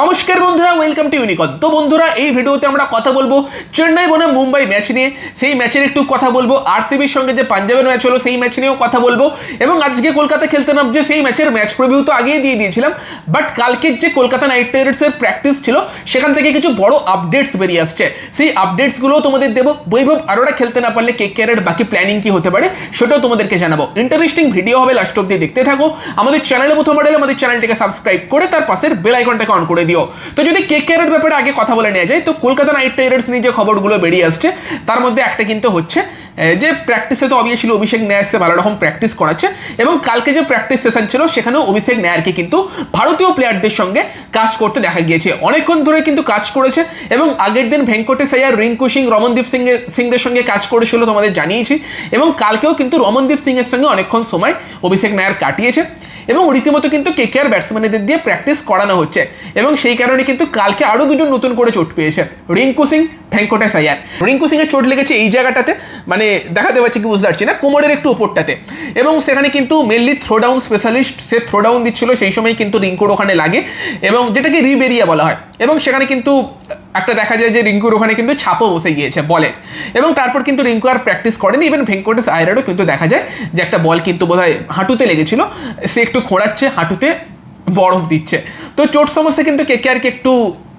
নমস্কার বন্ধুরা welcome to ইউনিকন তো বন্ধুরা, এই ভিডিওতে আমরা কথা বলব চেন্নাই বনাম মুম্বাই ম্যাচ নিয়ে। সেই ম্যাচের একটু কথা বলব। আরসিবির সঙ্গে যে পাঞ্জাবের ম্যাচ হলো, সেই ম্যাচ নিয়েও কথা বলব। এবং আজকে কলকাতা খেলতে নামছে, সেই ম্যাচের ম্যাচ প্রিভিউ তো আগেই দিয়ে দিয়েছিলাম। বাট কালকের যে কলকাতা নাইট রাইডার্সের প্র্যাকটিস ছিল, সেখান থেকে কিছু বড় আপডেটস বেরিয়ে আসছে। সেই আপডেটসগুলোও তোমাদের দেবো। বৈভব আরোরা খেলতে না পারলে কে কেয়ারের বাকি প্ল্যানিং কি হতে পারে, সেটাও তোমাদেরকে জানাব। ইন্টারেস্টিং ভিডিও হবে লাস্ট অব্দি দেখতে থাকো। আমাদের চ্যানেলে প্রথম এলে আমাদের চ্যানেলটিকে সাবস্ক্রাইব করে, তার পাশের বেল আইকনটাকে অন করে দিও। তো যদি কে কেয়ারের ব্যাপারে আগে কথা বলে নেওয়া যায়, তো কলকাতা নাইট রাইডার্স নিয়ে যে খবরগুলো বেরিয়ে আসছে, তার মধ্যে একটা কিন্তু হচ্ছে যে প্র্যাকটিসে তো অবভিয়াসলি অভিষেক ন্যায়াসে ভালো রকম প্র্যাকটিস করাচ্ছে, এবং কালকে যে প্র্যাকটিস সেশন ছিল, সেখানেও অভিষেক ন্যায়ারকে কিন্তু ভারতীয় প্লেয়ারদের সঙ্গে কাজ করতে দেখা গিয়েছে। অনেকক্ষণ ধরে কিন্তু কাজ করেছে, এবং আগের দিন ভেঙ্কটেশ আয়ার, রিঙ্কু সিং, রমনদীপ সিং সিংদের সঙ্গে কাজ করেছিল তোমাদের জানিয়েছি, এবং কালকেও কিন্তু রমনদীপ সিং এর সঙ্গে অনেকক্ষণ সময় অভিষেক নায়ার কাটিয়েছে। এবং রীতিমতো কিন্তু কে কে আর ব্যাটসম্যানদের দিয়ে প্র্যাকটিস করানো হচ্ছে। এবং সেই কারণে কিন্তু কালকে আরও দুজন নতুন করে চোট পেয়েছে। রিঙ্কু সিং ভেঙ্কটেশ আয়ার। রিঙ্কু সিংয়ের চোট লেগেছে এই জায়গাটাতে মানে দেখাতে পারছি কি বুঝতে পারছি না, কোমরের একটু উপরটাতে এবং সেখানে কিন্তু মেনলি থ্রো ডাউন স্পেশালিস্ট সে থ্রো ডাউন দিচ্ছিল, সেই সময় কিন্তু রিঙ্কুর ওখানে লাগে। এবং যেটাকে রিবেরিয়া বলা হয়, এবং সেখানে কিন্তু একটা দেখা যায় যে রিঙ্কুর ওখানে কিন্তু ছাপও বসে গিয়েছে বলের। এবং তারপর কিন্তু রিঙ্কু আর প্র্যাকটিস করেনি ইভেন ভেঙ্কটেশ আয়রারও কিন্তু দেখা যায় যে একটা বল কিন্তু বোধহয় হাঁটুতে লেগেছিল, সে একটু খোঁড়াচ্ছে, হাঁটুতে বরফ দিচ্ছে। তো চোট সমস্যা কিন্তু কে কে একটু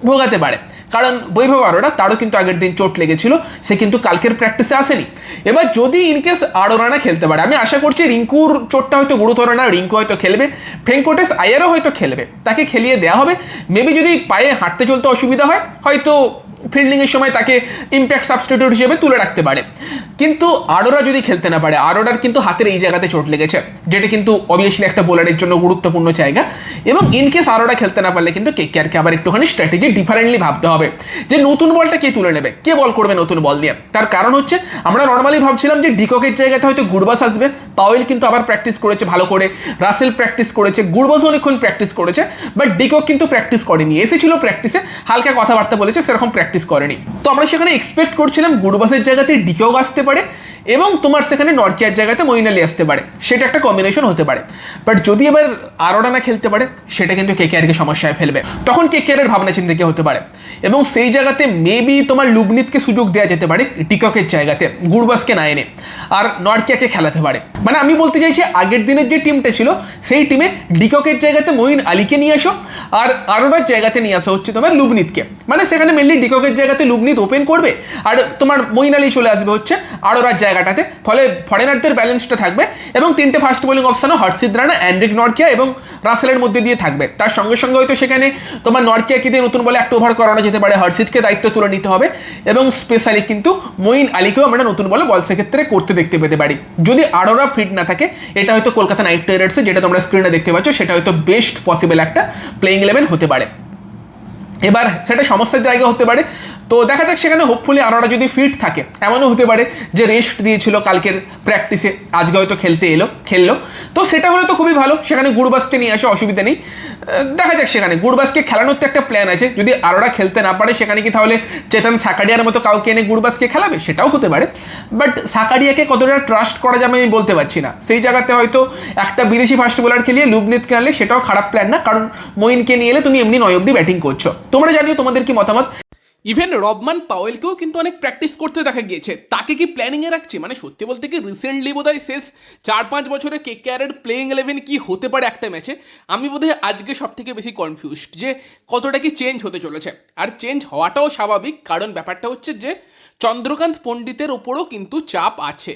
ভোগাতে পারে। কারণ বৈভব আরোরা তারও কিন্তু আগের দিন চোট লেগেছিল, সে কিন্তু কালকের প্র্যাকটিসে আসেনি। এবার যদি ইনকেস আরোরা না খেলতে পারে, আমি আশা করছি রিঙ্কুর চোটটা হয়তো গুরুতর না, রিঙ্কু হয়তো খেলবে ভেঙ্কটেশ আয়ারও হয়তো খেলবে, তাকে খেলিয়ে দেওয়া হবে। মেবি যদি পায়ে হাঁটতে চলতে অসুবিধা হয়, হয়তো ফিল্ডিংয়ের সময় তাকে ইম্প্যাক্ট সাবস্টিটিউট হিসেবে তুলে রাখতে পারে। কিন্তু আরোরা যদি খেলতে না পারে, আরোরার কিন্তু হাতের এই জায়গাতে চোট লেগেছে, যেটা কিন্তু অবভিয়াসলি একটা বোলারের জন্য গুরুত্বপূর্ণ জায়গা। এবং ইনকেস আরোরা খেলতে না পারলে কিন্তু কে কেয়ারকে আবার একটুখানি স্ট্র্যাটেজি ডিফারেন্টলি ভাবতে হবে, যে নতুন বলটা কে তুলে নেবে, কে বল করবে নতুন বল দিয়ে। তার কারণ হচ্ছে, আমরা নর্মালি ভাবছিলাম যে ডিককের জায়গাতে হয়তো গুরবাস আসবে, পাওয়েল কিন্তু আবার প্র্যাকটিস করেছে ভালো করে, রাসেল প্র্যাকটিস করেছে গুরবাসও অনেকক্ষণ প্র্যাকটিস করেছে বাট ডিকক কিন্তু প্র্যাকটিস করেনি। এসেছিল প্র্যাকটিসে হালকা কথাবার্তা বলেছে, সেরকম প্র্যাকটিস করেনি। তো আমরা সেখানে এক্সপেক্ট করছিলাম গুরবাসের জায়গাতে ডিকক আসতে পারে এবং তোমার সেখানে নর্কিয়ার জায়গাতে মইন আলী আসতে পারে। সেটা একটা কম্বিনেশন হতে পারে। বাট যদি এবার আরোরা না খেলতে পারে, সেটা কিন্তু কে কেয়ারকে সমস্যায় ফেলবে। তখন কে কেয়ারের ভাবনা চিন্তা কি হতে পারে। এবং সেই জায়গাতে মেবি তোমার লুবনিতকে সুযোগ দেওয়া যেতে পারে টিককের জায়গাতে, গুরবাসকে না এনে। আর নর্কিয়াকে খেলাতে পারে। মানে আমি বলতে চাইছি, আগের দিনের যে টিমটা ছিল, সেই টিমে ডিককের জায়গাতে মঈন আলীকে নিয়ে আসো, আর আরোরার জায়গাতে নিয়ে আসা হচ্ছে তোমার লুবনিতকে। মানে সেখানে মেনলি ডিককের জায়গাতে লুবনিত ওপেন করবে? আর তোমার মঈন আলী চলে আসবে হচ্ছে আরোরার জায়গাটাতে। ফলে ফরেনারদের ব্যালেন্সটা থাকবে এবং তিনটে ফার্স্ট বোলিং অপশানও হর্ষিদ রানা অ্যান্ড্রিক নর্কিয়া এবং রাসেলের মধ্যে দিয়ে থাকবে। তার সঙ্গে সঙ্গে হয়তো সেখানে তোমার নর্কিয়াকে দিয়ে নতুন বলে একটা ওভার করানো যেতে পারে হর্ষিদকে দায়িত্ব তুলে নিতে হবে এবং স্পেশালি কিন্তু মঈন আলীকেও আমরা নতুন বলে বল সেক্ষেত্রে করতে দেখতে পেতে পারি। যদি আরোরা ফিট না থাকে, এটা হয়তো কলকাতা নাইট রাইডার্সে যেটা তোমরা স্ক্রিনে দেখতে পাচ্ছ, সেটা হয়তো বেস্ট পসিবল একটা প্লেইং ইলেভেন হতে পারে। এবার সেটা সমস্যার জায়গা হতে পারে। তো দেখা যাক সেখানে হোপফুলি আরোরা যদি ফিট থাকে। এমনও হতে পারে যে রেস্ট দিয়েছিল কালকের প্র্যাকটিসে আজকে হয়তো খেলতে এলো, খেললো। তো সেটা হলে তো খুবই ভালো। সেখানে গুড়বাসকে নিয়ে আসে অসুবিধা নেই। দেখা যাক সেখানে। গুড়বাসকে খেলানোর তো একটা প্ল্যান আছে। যদি আরোরা খেলতে না পারে, সেখানে কি তাহলে চেতন সাকাডিয়ার মতো কাউকে এনে গুড়বাসকে খেলাবে? সেটাও হতে পারে। বাট সাকাডিয়াকে কতটা ট্রাস্ট করা যাবে আমি বলতে পারছি না। সেই জায়গাতে হয়তো একটা বিদেশি ফাস্ট বোলার খেলিয়ে লুবনিতকে আনলে সেটাও খারাপ প্ল্যান না। কারণ মঈনকে নিয়ে এলে তুমি এমনি নয় অব্দি ব্যাটিং করছ। তোমরা জানিও তোমাদের কি মতামত? ইভেন রবমান পাওয়েলকেও কিন্তু অনেক প্র্যাকটিস করতে দেখা গিয়েছে। তাকে কি প্ল্যানিংয়ে রাখছে? মানে সত্যি বলতে কি রিসেন্টলি বোধ হয় শেষ চার পাঁচ বছরে কে কেয়ারের প্লেইং ইলেভেন কি হতে পারে একটা ম্যাচে আমি বোধহয় আজকে সব থেকে বেশি কনফিউজড যে কতটা কি চেঞ্জ হতে চলেছে। আর চেঞ্জ হওয়াটাও স্বাভাবিক, কারণ ব্যাপারটা হচ্ছে যে চন্দ্রকান্ত পণ্ডিতের ওপরও কিন্তু চাপ আছে।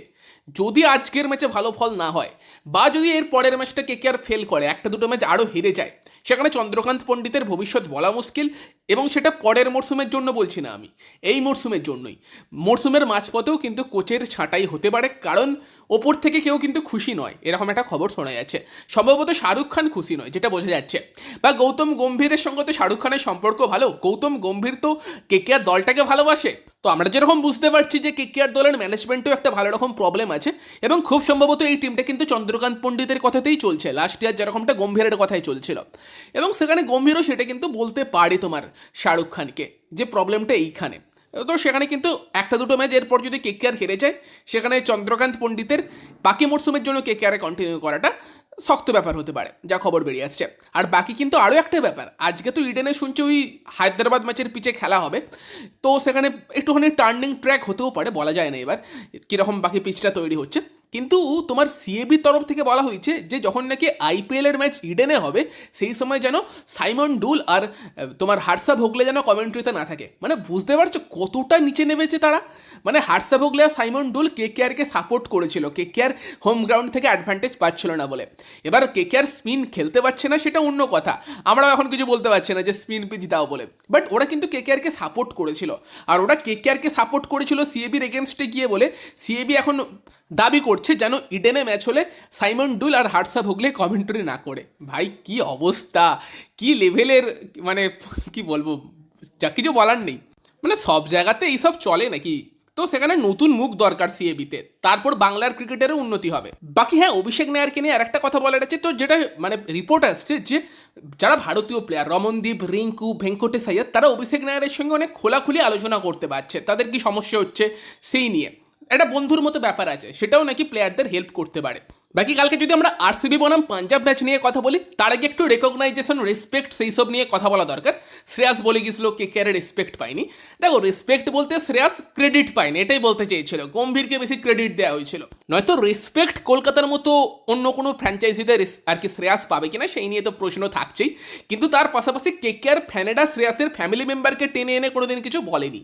যদি আজকের ম্যাচে ভালো ফল না হয়, বা যদি এর পরের ম্যাচটা কে আর ফেল করে, একটা দুটো ম্যাচ আরও হেরে যায়, সেখানে চন্দ্রকান্ত পণ্ডিতের ভবিষ্যৎ বলা মুশকিল এবং সেটা পরের মরশুমের জন্য বলছি না আমি, এই মরশুমের জন্যই। মরশুমের মাঝপথেও কিন্তু কোচের ছাঁটাই হতে পারে, কারণ ওপর থেকে কেউ কিন্তু খুশি নয়, এরকম একটা খবর শোনা যাচ্ছে। সম্ভবত শাহরুখ খান খুশি নয়, যেটা বোঝা যাচ্ছে। বা গৌতম গম্ভীরের সঙ্গে তো শাহরুখ খানের সম্পর্ক ভালো, গৌতম গম্ভীর তো কেকেআর দলটাকে ভালোবাসে। তো আমরা যেরকম বুঝতে পারছি যে কেকেআর দলের ম্যানেজমেন্টেও একটা ভালো রকম প্রবলেম আছে, এবং খুব সম্ভবত এই টিমটা কিন্তু চন্দ্রকান্ত পণ্ডিতের কথাতেই চলছে লাস্ট ইয়ার যেরকমটা গম্ভীরের কথাই চলছিল। এবং সেখানে গম্ভীরও সেটা কিন্তু বলতে পারে তোমার শাহরুখ খানকে, যে প্রবলেমটা এইখানে। তো সেখানে কিন্তু একটা দুটো ম্যাচ এরপর যদি কে কেয়ার হেরে যায়, সেখানে চন্দ্রকান্ত পণ্ডিতের বাকি মরশুমের জন্য কে কেয়ারে কন্টিনিউ করাটা শক্ত ব্যাপার হতে পারে, যা খবর বেরিয়ে আসছে। আর বাকি কিন্তু আরও একটা ব্যাপার, আজকে তো ইডেনে শুনছি ওই হায়দ্রাবাদ ম্যাচের পিচে খেলা হবে, তো সেখানে একটুখানি টার্নিং ট্র্যাক হতেও পারে, বলা যায় না এবার, কীরকম বাকি পিচটা তৈরি হচ্ছে। কিন্তু তোমার সিএবির তরফ থেকে বলা হয়েছে যে যখন নাকি আইপিএলের ম্যাচ ইডেনে হবে, সেই সময় যেন সাইমন ডুল আর তোমার হার্সা ভোগলে যেন কমেন্ট্রিতে না থাকে। মানে বুঝতে পারছ কতটা নিচে নেমেছে তারা? মানে হার্সা ভোগলে আর সাইমন ডুল কে কে আরকে সাপোর্ট করেছিল। কে কে আর হোম গ্রাউন্ড থেকে অ্যাডভান্টেজ পাচ্ছিল না বলে। এবার কে কে আর স্পিন খেলতে পারছে না সেটা অন্য কথা। আমরাও এখন কিছু বলতে পারছি না যে স্পিন পিচ দাও বলে। বাট ওরা কিন্তু কে কে আরকে সাপোর্ট করেছিল। আর ওরা কে কে আরকে সাপোর্ট করেছিল সিএবির এগেনস্টে গিয়ে বলে। সিএবি এখন দাবি করছে যেন ইডেনে ম্যাচ হলে সাইমন ডুল আর হার্সা ভোগলে কমেন্টরি না করে। ভাই, কি অবস্থা? কি লেভেলের মানে কি বলব? যা কিছু বলার নেই। মানে সব জায়গাতে এইসব চলে নাকি? তো সেখানে নতুন মুখ দরকার সিএবিতে তারপর বাংলার ক্রিকেটেরও উন্নতি হবে। বাকি হ্যাঁ অভিষেক নায়ারকে নিয়ে আরেকটা কথা বলার আছে তো যেটা মানে রিপোর্ট আসছে যে, যারা ভারতীয় প্লেয়ার রমনদীপ, রিঙ্কু, ভেঙ্কটেশ তারা অভিষেক নায়ারের সঙ্গে অনেক খোলাখুলি আলোচনা করতে পারছে। তাদের কি সমস্যা হচ্ছে? সেই নিয়ে। একটা বন্ধুর মতো ব্যাপার আছে সেটাও নাকি প্লেয়ারদের হেল্প করতে পারে। বাকি কালকে যদি আমরা আরসিবি বনাম, পাঞ্জাব ম্যাচ নিয়ে কথা বলি, তার আগে একটু রেকগনাইজেশন রেসপেক্ট সেই সব নিয়ে কথা বলা দরকার। শ্রেয়াস বলে গেছিল কে কে রেসপেক্ট পায়নি। দেখো রেসপেক্ট বলতে শ্রেয়াস ক্রেডিট পায়নি, এটাই বলতে চেয়েছিল। গম্ভীরকে বেশি ক্রেডিট দেওয়া হয়েছিল। নয়তো রেসপেক্ট কলকাতার মতো অন্য কোনো ফ্র্যাঞ্চাইজিতে আর কি শ্রেয়াস পাবে কিনা, সেই নিয়ে তো প্রশ্ন থাকছেই। কিন্তু তার পাশাপাশি কে কে আর ফ্যানেডা শ্রেয়াসের ফ্যামিলি মেম্বারকে টেনে এনে কোনোদিন কিছু বলেনি।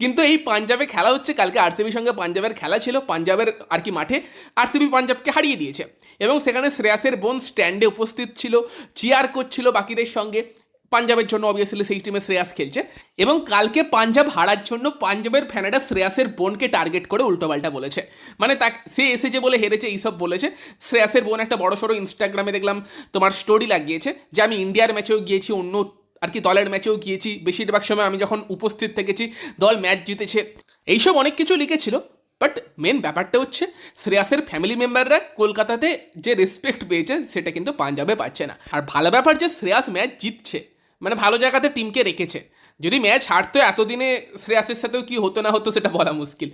কিন্তু এই পাঞ্জাবে খেলা হচ্ছে, কালকে আরসিবির সঙ্গে পাঞ্জাবের খেলা ছিল, পাঞ্জাবের আর কি মাঠে আরসিবি পাঞ্জাবকে হারিয়ে দিয়েছে। এবং সেখানে শ্রেয়াসের বোন স্ট্যান্ডে উপস্থিত ছিল চিয়ার করছিল বাকিদের সঙ্গে। পাঞ্জাবের জন্য অবভিয়াসলি সেই টিমে শ্রেয়াস খেলছে। এবং কালকে পাঞ্জাব হারার জন্য পাঞ্জাবের ফ্যানেরা শ্রেয়াসের বোনকে টার্গেট করে উল্টোপাল্টা বলেছে। মানে তা সে এসেছে বলে হেরেছে, এইসব বলেছে। শ্রেয়াসের বোন একটা বড় সড়ো ইনস্টাগ্রামে দেখলাম, তোমার স্টোরি লাগিয়েছে, যে আমি ইন্ডিয়ার ম্যাচেও গিয়েছি, অন্য আর কি দলের ম্যাচেও গিয়েছি। বেশিরভাগ সময় আমি যখন উপস্থিত থেকেছি, দল ম্যাচ জিতেছে। এইসব অনেক কিছু লিখেছিল বাট মেন ব্যাপারটা হচ্ছে শ্রেয়াসের ফ্যামিলি মেম্বাররা কলকাতাতে যে রেসপেক্ট পেয়েছে, সেটা কিন্তু পাঞ্জাবে পাচ্ছে না। আর ভালো ব্যাপার যে শ্রেয়াস ম্যাচ জিতছে মানে ভালো জায়গাতে টিমকে রেখেছে। যদি ম্যাচ হারতো এতদিনে শ্রেয়াসের সাথেও কি হতো না হতো, সেটা বলা মুশকিল।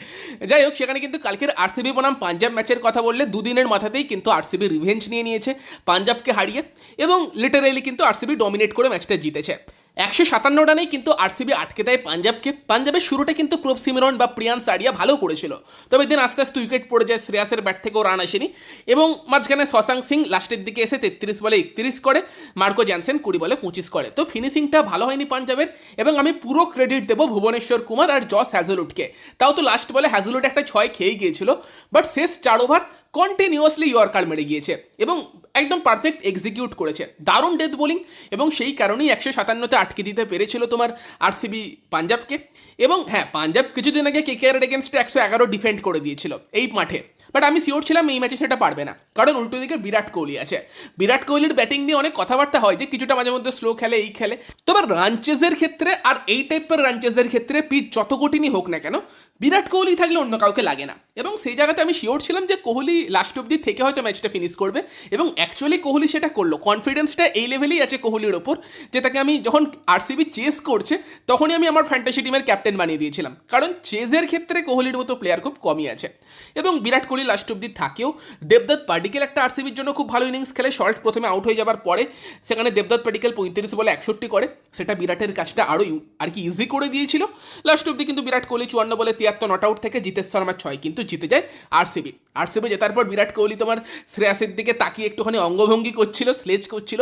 যাই হোক, সেখানে কিন্তু কালকের আরসিবি বনাম পাঞ্জাব ম্যাচের কথা বললে, দুদিনের মাথাতেই কিন্তু আরসিবি রিভেঞ্জ নিয়ে নিয়েছে পাঞ্জাবকে হারিয়ে। এবং লিটারেলি কিন্তু আরসিবি ডমিনেট করে ম্যাচটা জিতেছে। একশো সাতান্ন রানেই কিন্তু আরসিবি আটকে দেয় পাঞ্জাবকে। পাঞ্জাবের শুরুটা কিন্তু ক্রোপ সিমরন বা প্রিয়ান সারিয়া ভালো করেছিল। তবে দিন আস্তে আস্তে উইকেট পড়ে যায় শ্রেয়াসের ব্যাট থেকেও রান আসেনি। এবং মাঝখানে শশাঙ্ক সিং লাস্টের দিকে এসে তেত্রিশ বলে একত্রিশ করে, মার্কো জ্যানসেন কুড়ি বলে পঁচিশ করে। তো ফিনিশিংটা ভালো হয়নি পাঞ্জাবের এবং আমি পুরো ক্রেডিট দেবো ভুবনেশ্বর কুমার আর জস হ্যাজলউডকে। তাও তো লাস্ট বলে হ্যাজলউড একটা ছয় খেয়ে গিয়েছিল বাট শেষ চার ওভার কন্টিনিউয়াসলি ইয়র্কার মেরে গিয়েছে। এবং একদম পারফেক্ট এক্সিকিউট করেছে। দারুণ ডেথ বোলিং এবং সেই কারণেই একশো সাতান্নতে আটকে দিতে পেরেছিল তোমার আরসিবি পাঞ্জাবকে। এবং হ্যাঁ পাঞ্জাব কিছুদিন আগে কেকেআর এগেনস্টে একশো এগারো ডিফেন্ড করে দিয়েছিল এই মাঠে। বাট আমি শিওর ছিলাম এই ম্যাচে সেটা পারবে না। কারণ উল্টো দিকে বিরাট কোহলি আছে। বিরাট কোহলির ব্যাটিং নিয়ে অনেক কথাবার্তা হয় যে, কিছুটা মাঝে মধ্যে স্লো খেলে, এই খেলে। তবে রানচেসের ক্ষেত্রে আর এই টাইপের রানচেসের ক্ষেত্রে পিচ যত কঠিনই হোক না কেন বিরাট কোহলি থাকলে অন্য কাউকে লাগে না। এবং সেই জায়গাতে আমি শিওর ছিলাম যে কোহলি লাস্ট অব্দি থেকে হয়তো ম্যাচটা ফিনিশ করবে। এবং অ্যাকচুয়ালি কোহলি সেটা করল। কনফিডেন্সটা এই লেভেলেই আছে কোহলির ওপর, যে তাকে আমি যখন আরসিবি চেস করছে, তখনই আমি আমার ফ্যান্টাসি টিমের ক্যাপ্টেন বানিয়ে দিয়েছিলাম। কারণ চেজের ক্ষেত্রে কোহলির মতো প্লেয়ার খুব কমই আছে। এবং বিরাট কোহলি লাস্ট অব্দি থাকেও। দেবদত্ত পার্টিকেল একটা আরসিবির জন্য খুব ভালো ইনিংস খেলে শর্ট প্রথমে আউট হয়ে যাবার পরে সেখানে দেবদত্ত পার্টিকেল পঁয়ত্রিশ বলে একষট্টি করে। সেটা বিরাটের কাজটা আরও আর কি ইজি করে দিয়েছিল। লাস্ট অব্দি কিন্তু বিরাট কোহলি চুয়ান্ন বলে তিয়াত্তর, নট আউট থেকে জিতেশ শর্মার ছয়, কিন্তু জিতে যায় আরসিবি। আরসিবি জেতার পর বিরাট কোহলি তোমার শ্রেয়াসের দিকে তাকিয়ে একটুখানি অঙ্গভঙ্গি করছিল স্লেজ করছিল,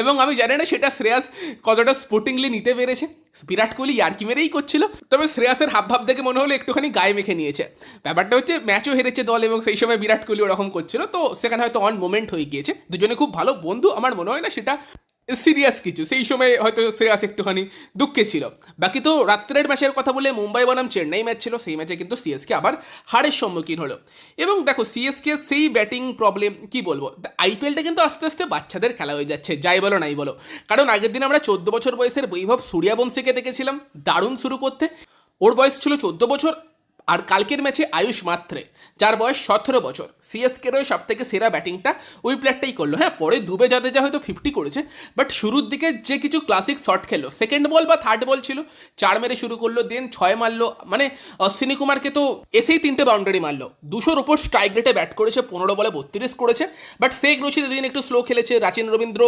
এবং আমি জানি না সেটা শ্রেয়াস কতটা স্পোর্টিংলি নিতে পেরেছে। বিরাট কোহলি ইয়ার্কি মেরেই করছিল, তবে শ্রেয়াসের হাব ভাব দেখে মনে হলো একটুখানি গায়ে মেখে নিয়েছে। ব্যাপারটা হচ্ছে ম্যাচও হেরেছে দল, এবং সেই সময় বিরাট কোহলি ওরকম করছিল, তো সেখানে হয়তো অন মোমেন্ট হয়ে গিয়েছে। দুজনে খুব ভালো বন্ধু, আমার মনে হয় না সেটা সিরিয়াস কিছু। সেই সময় হয়তো শ্রেয়াস একটুখানি দুঃখে ছিল। বাকি তো রাত্রের ম্যাচের কথা বলে মুম্বাই বনাম চেন্নাই ম্যাচ ছিল, সেই ম্যাচে কিন্তু সিএসকে আবার হারের সম্মুখীন হলো। এবং দেখো সিএসকে সেই ব্যাটিং প্রবলেম কি বলব? আইপিএলটা কিন্তু আস্তে আস্তে বাচ্চাদের খেলা হয়ে যাচ্ছে, যাই বলো নাই বলো। কারণ আগের দিন আমরা চোদ্দ বছর বয়সের বৈভব সূর্যাবংশীকে দেখেছিলাম, দারুণ শুরু করতে। ওর বয়স ছিল চোদ্দ বছর আর কালকের ম্যাচে আয়ুষ মাত্রে, যার বয়স সতেরো বছর। সিএসকেরও সব থেকে সেরা ব্যাটিংটা ওই প্লেয়ারটাই করল। হ্যাঁ পরে দুবে জাদেজা হয়তো ফিফটি করেছে বাট শুরুর দিকে যে কিছু ক্লাসিক শট খেললো সেকেন্ড বল বা থার্ড বল ছিল, চার মেরে শুরু করল দেন ছয় মারলো মানে অশ্বিনী কুমারকে তো এসেই তিনটে বাউন্ডারি মারলো। দুশোর উপর স্ট্রাইক রেটে ব্যাট করেছে, পনেরো বলে বত্রিশ করেছে বাট শেখ রশিদ দিন একটু স্লো খেলেছে, রাচিন রবীন্দ্র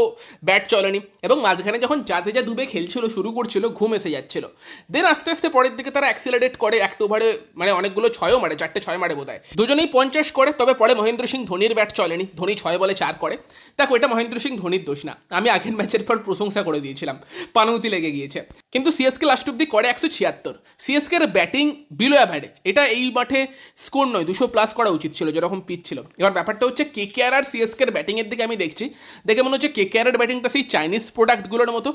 ব্যাট চলেনি, এবং মাঝখানে যখন জাদেজা দুবে খেলছিল, শুরু করছিল, ঘুম এসে যাচ্ছিল। দেন আস্তে আস্তে পরের দিকে তারা অ্যাক্সিলারেট করে একটা ওভারে মানে অনেকগুলো ছয়ও মারে, চারটে ছয় মারে বোধ হয় দুজনেই পঞ্চাশ করে, তবে পরে মহেন্দ্র সিং ধোনির ব্যাট চলেনি। ধোনি ছয় বলে চার করে। দেখো, এটা মহেন্দ্র সিং ধোনির দোষ না। আমি আগের ম্যাচের পর প্রশংসা করে দিয়েছিলাম। পানৌতি লেগে গিয়েছে। কিন্তু সিএসকে লাস্ট অব্দি করে একশো ছিয়াত্তর। সিএসকের ব্যাটিং বিলো অ্যাভারেজ এটা এই মাঠে স্কোর নয়, দুশো প্লাস করা উচিত ছিল, যেরকম পিচ ছিল। এবার ব্যাপারটা হচ্ছে কে কে আর আর সিএসকের ব্যাটিংয়ের দিকে আমি দেখছি। দেখে মনে হচ্ছে কে কে আর ব্যাটিংটা সেই চাইনিজ প্রোডাক্টগুলোর মতো।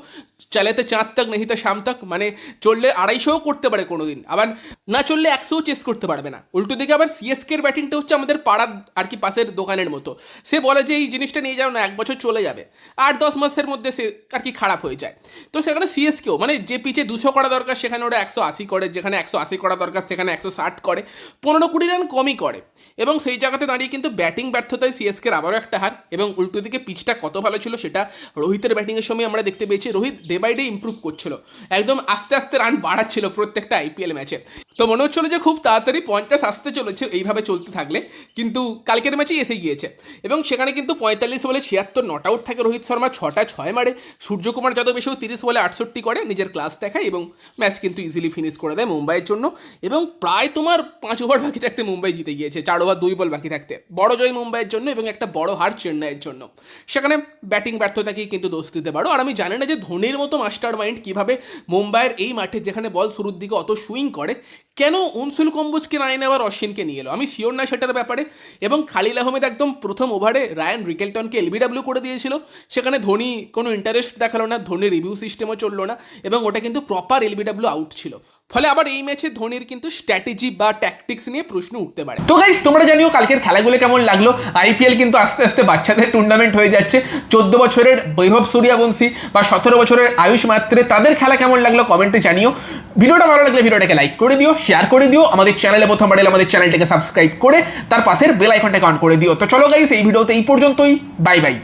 চালাতে চাঁদ তাক, নেহিতে শাম তক মানে চললে আড়াইশোও করতে পারে কোনো দিন আবার না চললে একশোও চেস করতে পারবে না। উল্টো দিকে আবার সিএসকের ব্যাটিংটা হচ্ছে আমাদের পাড়ার আর কি পাশের দোকানের মতো। সে বলে যে, এই জিনিসটা নিয়ে যাও না, এক বছর চলে যাবে। আট দশ মাসের মধ্যে সে আর কি খারাপ হয়ে যায়। তো সেখানে সিএসকেও মানে যে পিচে দুশো করা দরকার, সেখানে ওরা একশো আশি করে, যেখানে একশো আশি করা দরকার, সেখানে একশো ষাট করে। পনেরো কুড়ি রান কমই করে। এবং সেই জায়গাতে দাঁড়িয়ে কিন্তু ব্যাটিং ব্যর্থতায় সিএসকের আবারও একটা হার। এবং উল্টো দিকে পিচটা কত ভালো ছিল, সেটা রোহিতের ব্যাটিংয়ের সময় আমরা দেখতে পেয়েছি। Rohit day by day improve করছিল। একদম আস্তে আস্তে রান বাড়াচ্ছিল প্রত্যেকটা আইপিএল ম্যাচে তো মনে হচ্ছিল যে খুব তাড়াতাড়ি পঞ্চাশ আসতে চলেছে এইভাবে চলতে থাকলে, কিন্তু কালকের ম্যাচেই এসে গিয়েছে। এবং সেখানে কিন্তু পঁয়তাল্লিশ বলে ছিয়াত্তর নট আউট থাকে রোহিত শর্মা, ছটা ছয় মারে। সূর্যকুমার যাদব এসেও তিরিশ বলে আটষট্টি করে, নিজের ক্লাস দেখায় এবং ম্যাচ কিন্তু ইজিলি ফিনিশ করে দেয় মুম্বাইয়ের জন্য। এবং প্রায় তোমার পাঁচ ওভার বাকি থাকতে মুম্বাই জিতে গিয়েছে, চার ওভার দুই বল বাকি থাকতে। বড় জয় মুম্বাইয়ের জন্য এবং একটা বড় হার চেন্নাইয়ের জন্য। সেখানে ব্যাটিং ব্যর্থতাকেই কিন্তু দোষ দিতে পারো। আর আমি জানি না যে ধোনির মতো মাস্টার মাইন্ড কীভাবে মুম্বাইয়ের এই মাঠে যেখানে বল শুরুর দিকে অত সুইং করে কেন উনসুল কম্বোজকে এনে আবার অশ্বিনকে নিয়ে এলো? আমি শিওর না সেটার ব্যাপারে। এবং খালিল আহমেদ একদম প্রথম ওভারে রায়ান রিকেলটনকে এলবিডাব্লিউ করে দিয়েছিল। সেখানে ধোনি কোনো ইন্টারেস্ট দেখাল না ধোনি রিভিউ সিস্টেমও চলল না, এবং ওটা কিন্তু প্রপার এলবিডাব্লিউ আউট ছিল। ফলে আবার এই ম্যাচে ধোনির কিন্তু স্ট্র্যাটেজি বা ট্যাকটিক্স নিয়ে প্রশ্ন উঠতে পারে। তো গাইস তোমরা জানিও কালকের খেলাগুলো কেমন লাগল? আইপিএল কিন্তু আস্তে আস্তে বাচ্চাদের টুর্নামেন্ট হয়ে যাচ্ছে। চোদ্দ বছরের বৈভব সূর্যবংশী বা সতেরো বছরের আয়ুষ মাত্রে তাদের খেলা কেমন লাগল কমেন্টে জানিও। ভিডিওটা ভালো লাগলে ভিডিওটাকে লাইক করে দিও শেয়ার করে দিও, আমাদের চ্যানেলে প্রথম বাড়লে আমাদের চ্যানেলটাকে সাবস্ক্রাইব করে, তার পাশের বেল আইকনটাকে অন করে দিও। তো চলো গাইস এই ভিডিওতে এই পর্যন্তই। Bye bye